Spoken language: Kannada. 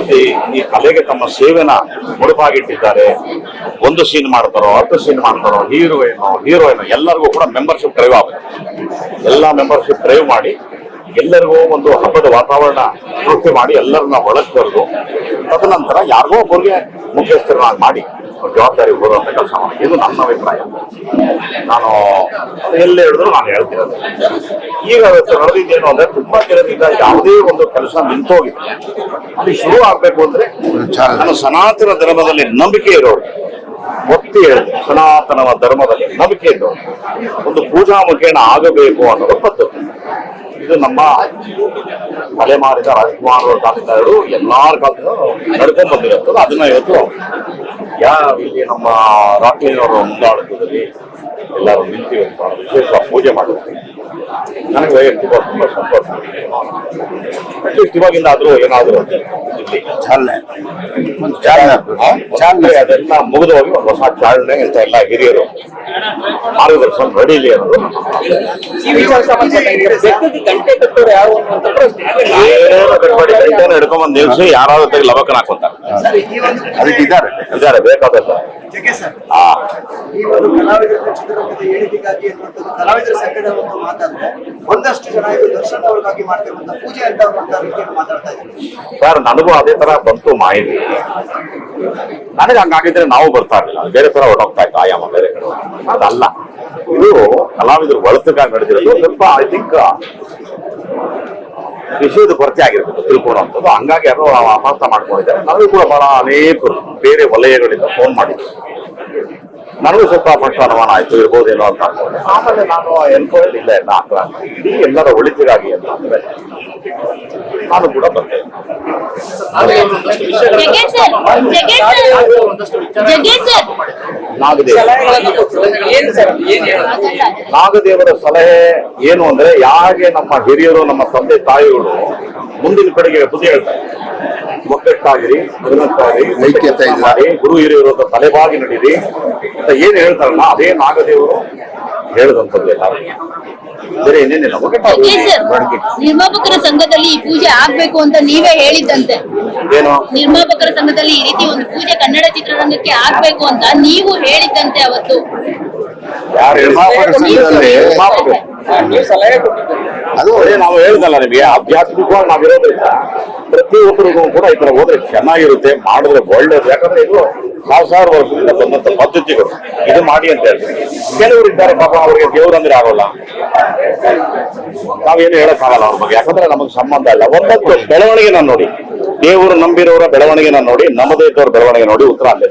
ಇವತ್ತು ಈ- ಕಲೆಗೆ ತಮ್ಮ ಸೇವೆನ ಮುಡುಪಾಗಿಟ್ಟಿದ್ದಾರೆ. ಒಂದು ಸೀನ್ ಮಾಡ್ತಾರೋ, ಹತ್ತು ಸೀನ್ ಮಾಡ್ತಾರೋ, ಹೀರೋಯಿನ್ ಹೀರೋಯಿನ್, ಎಲ್ಲರಿಗೂ ಕೂಡ ಮೆಂಬರ್ಶಿಪ್ ಡ್ರೈವ್ ಆಗುತ್ತೆ. ಎಲ್ಲ ಮೆಂಬರ್ಶಿಪ್ ಡ್ರೈವ್ ಮಾಡಿ, ಎಲ್ಲರಿಗೂ ಒಂದು ಹಬ್ಬದ ವಾತಾವರಣ ಸೃಷ್ಟಿ ಮಾಡಿ ಎಲ್ಲರನ್ನ ಒಳಗೆ ಬರೆದು ತದನಂತರ ಯಾರಿಗೋ ಒಬ್ಬರಿಗೆ ಮುಖ್ಯಸ್ಥರನ್ನಾಗಿ ಮಾಡಿ ಜವಾಬ್ದಾರಿ ಹೋಗುವಂತ ಕೆಲಸ ಮಾಡಿ ಇದು ನನ್ನ ಅಭಿಪ್ರಾಯ. ನಾನು ಎಲ್ಲಿ ಹೇಳಿದ್ರು ನಾನು ಹೇಳ್ತಿರೋದು ಈಗ ನಡೆದಿದ್ದೇನು ಅಂದ್ರೆ ತುಂಬಾ ದಿನದಿಂದ ಯಾವುದೇ ಒಂದು ಕೆಲಸ ನಿಂತೋಗಿದೆ. ಅಲ್ಲಿ ಶುರು ಆಗ್ಬೇಕು ಅಂದ್ರೆ ನಾನು ಸನಾತನ ಧರ್ಮದಲ್ಲಿ ನಂಬಿಕೆ ಇರೋರು. ಒತ್ತಿ ಹೇಳಿದೆ ಸನಾತನ ಧರ್ಮದಲ್ಲಿ ನಂಬಿಕೆ ಇರೋರು ಒಂದು ಪೂಜಾ ಮುಖೇನ ಆಗಬೇಕು ಅನ್ನೋದು ಪದ್ಧತಿ. ಇದು ನಮ್ಮ ತಲೆಮಾರಿದ ರಾಜಕುಮಾರ ಕಾಲದಿಂದಲೂ ಎಲ್ಲಾರ ಕಾಲದಿಂದ ನಡ್ಕೊಂಡ್ ಬಂದಿರೋದು. ಅದನ್ನ ಇವತ್ತು ಯಾವ ಇಲ್ಲಿ ನಮ್ಮ ರಾಕ್ಲಿನವರ ಮುಂದಾಳತ್ವದಲ್ಲಿ ಎಲ್ಲರೂ ನಿಂತಿವೆ ವಿಶೇಷ ಪೂಜೆ ಮಾಡಿದ್ವಿ ನನಗೆ ವೈಯಕ್ತಿಕ ತುಂಬಾ ಸಂತೋಷ. ಅಟ್ಲೀಸ್ಟ್ ಇವಾಗಿಂದ ಆದ್ರೂ ಏನಾದ್ರೂ ಇಲ್ಲಿ. ಚಾಲನೆ. ಚಾಲನೆ. ಚಾಲನೆ. ಅದೆಲ್ಲ ಮುಗಿದು ಹೋಗಿ ಒಂದು ಹೊಸ ಚಾಲನೆ ಅಂತ ಎಲ್ಲ ಹಿರಿಯರು. ಮಾರ್ಗದರ್ಶನ ನಡೀಲಿ ಅನ್ನೋದು. ಏನು ಕಟ್ಬೇಡಿ. ಗಂಟೆನ ಹಿಡ್ಕೊಂಬಂದು ನಿಲ್ಸಿ ಯಾರಾದ್ರೂ ತೆಗಿ ಲವಕನ ಹಾಕೊಂತಾರೆ ಅದಕ್ಕೆ ಇದ್ದಾರೆ ಇದ್ದಾರೆ ಬೇಕಾದಲ್ಲ ಕಲಾವಿದರ ಒಂದಷ್ಟು ಜನ ಇದು ದರ್ಶನ್ ಅವ್ರಿಗಾಗಿ ಪೂಜೆ ಅಂತ ಮಾತಾಡ್ತಾ ಇದ್ದಾರೆ ಸರ್ ನನಗೂ ಅದೇ ತರ ಬಂತು ಮಾಹಿತಿ ನನಗೆ ಹಂಗಾಗಿದ್ರೆ ನಾವು ಬರ್ತಾ ಇರಲಿಲ್ಲ ಬೇರೆ ತರ ಹೊರಟೋಗ್ತಾ ಇತ್ತು ಆಯಾಮ ಬೇರೆ ಕಡೆ ಅದಲ್ಲ ಇದು ಕಲಾವಿದರು ಬಳಸಕ್ಕಾಗಿ ನಡೆದಿರೋದು ಸ್ವಲ್ಪ ಐ ಥಿಂಕ್ ವಿಷಯದ ಕೊರತೆ ಆಗಿರ್ಬೇಕು ತಿಳ್ಕೊಳ್ಳುವಂಥದ್ದು ಹಂಗಾಗಿ ಯಾರೋ ಅಪಾರ್ಥ ಮಾಡ್ಕೊಂಡಿದ್ದಾರೆ ನನಗೂ ಕೂಡ ಬಹಳ ಅನೇಕರು ಬೇರೆ ವಲಯಗಳಿಂದ ಫೋನ್ ಮಾಡಿದ್ರು ನನಗೂ ಸ್ವಲ್ಪ ಪಟ್ಟು ಅನುಮಾನ ಆಯ್ತು ಇರ್ಬೋದೇನೋ ಅಂತ ಅನ್ಕೊಂಡೆ. ಆಮೇಲೆ ನಾನು ಎನ್ಕ್ವೈರಿ ಇಲ್ಲ ಎಲ್ಲ ಹಾಕಲ್ಲ ಇಡೀ ಎಲ್ಲರ ಒಳಿತಿಗಾಗಿ ಅಂತ ಅಂದ್ರೆ ನಾನು ಕೂಡ ಬಂದೆ. ನಾಗದೇವರ ಸಲಹೆ ಏನು ಅಂದ್ರೆ ಯಾಗೆ ನಮ್ಮ ಹಿರಿಯರು ನಮ್ಮ ತಂದೆ ತಾಯಿಗಳು ಮುಂದಿನ ಕಡೆಗೆ ಬುದ್ಧಿ ಹೇಳ್ತಾರೆ. ಒಗ್ಗಟ್ಟಾಗಿರಿ ಬದಲಾಗಿರಿ ಐಕ್ಯತೆ. ಮಾಡಿ ಗುರು ಹಿರಿಯರು ಅಂತ ತಲೆಬಾಗಿ ನಡೀರಿ. ಅಂತ ಏನ್ ಹೇಳ್ತಾರಲ್ಲ ಅದೇ ನಾಗದೇವರು ಹೇಳದಂತದ್ದು ಎಲ್ಲ ನಿರ್ಮಾಪಕರ ಸಂಘದಲ್ಲಿ ಈ ಪೂಜೆ ಆಗ್ಬೇಕು ಅಂತ ನೀವೇ ಹೇಳಿದ್ದಂತೆ. ಏನು? ನಿರ್ಮಾಪಕರ ಸಂಘದಲ್ಲಿ ಈ ರೀತಿ ಒಂದು ಪೂಜೆ ಕನ್ನಡ ಚಿತ್ರರಂಗಕ್ಕೆ ಆಗ್ಬೇಕು ಅಂತ ನೀವು ಹೇಳಿದ್ದಂತೆ ಅವತ್ತು. ಯಾರು ನಿರ್ಮಾಪಕರ ಸಂಘದಲ್ಲಿ ನೀವು ಅದು ಅದೇ ನಾವು ಹೇಳ್ದಲ್ಲ ನಿಮಗೆ, ಆಧ್ಯಾತ್ಮಿಕವಾಗಿ ನಾವಿರೋದ್ರಿಂದ ಪ್ರತಿಯೊಬ್ಬರಿಗೂ ಕೂಡ ಈ ತರ ಹೋದ್ರೆ ಚೆನ್ನಾಗಿರುತ್ತೆ, ಮಾಡಿದ್ರೆ ಒಳ್ಳೇದು. ಯಾಕಂದ್ರೆ ಇದು ಸಾವಿರ ಸಾವಿರ ವರ್ಷದಿಂದ ಬಂದಂತ ಪದ್ಧತಿಗಳು. ಇದು ಮಾಡಿ ಅಂತ ಹೇಳ್ತೀವಿ ಕೆಲವರು ಇದ್ದಾರೆ, ಪಾಪ ಅವರಿಗೆ ದೇವ್ರಂದ್ರೆ ಆಗೋಲ್ಲ. ನಾವೇನು ಹೇಳಕ್ಕಾಗಲ್ಲ ಅವ್ರ ಬಗ್ಗೆ. ಯಾಕಂದ್ರೆ ನಮಗೆ ಸಂಬಂಧ ಇಲ್ಲ. ಒಂದೊಂದು ಬೆಳವಣಿಗೆ ನಾನು ನೋಡಿ. ದೇವರು ನಂಬಿರೋರ ಬೆಳವಣಿಗೆ ನಾನು ನೋಡಿ, ನಮ್ಮದೇ ಇದ್ದವ್ರ ಬೆಳವಣಿಗೆ ನೋಡಿ ಉತ್ತರ ಅಲ್ಲೇ